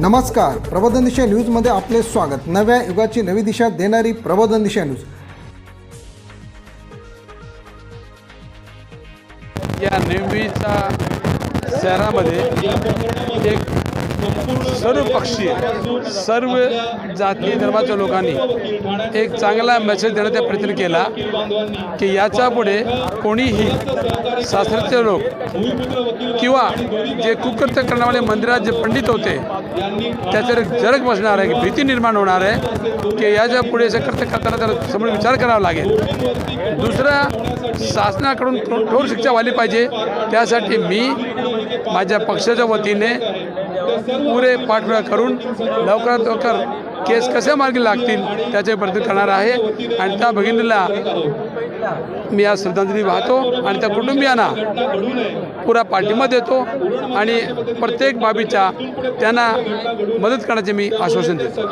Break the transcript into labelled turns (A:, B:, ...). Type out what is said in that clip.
A: नमस्कार. प्रबोधन दिशा न्यूजमध्ये आपले स्वागत. नव्या युगाची नवी दिशा देणारी प्रबोधन दिशा न्यूज.
B: या नेहमीच्या शहरामध्ये एक सर्व पक्षीय सर्व जाती धर्माच्या लोकांनी एक चांगला मेसेज देण्याचा प्रयत्न केला की याच्यापुढे कोणीही शास्त्राचे लोक. किंवा जे कुकृत्य करणारे मंदिरात जे पंडित होते त्याच्यावर एक जरक बसणार आहे की भीती निर्माण होणार आहे की याच्यापुढे असं कृत्य करताना त्याला समोर विचार करावा लागेल. दुसरा शासनाकडून कठोर शिक्षा व्हायला पाहिजे. त्यासाठी मी माझ्या पक्षाच्या वतीने पुरे पाठपुरा करून लवकरात लवकर केस कसे मार्गी लागतील त्याचे प्रयत्न करणार आहे. आणि त्या भगिनीला मी आज श्रद्धांजली वाहतो आणि त्या कुटुंबियांना पुरा पाठिंबा देतो आणि प्रत्येक बाबीच्या त्यांना मदत करण्याचे मी आश्वासन देतो.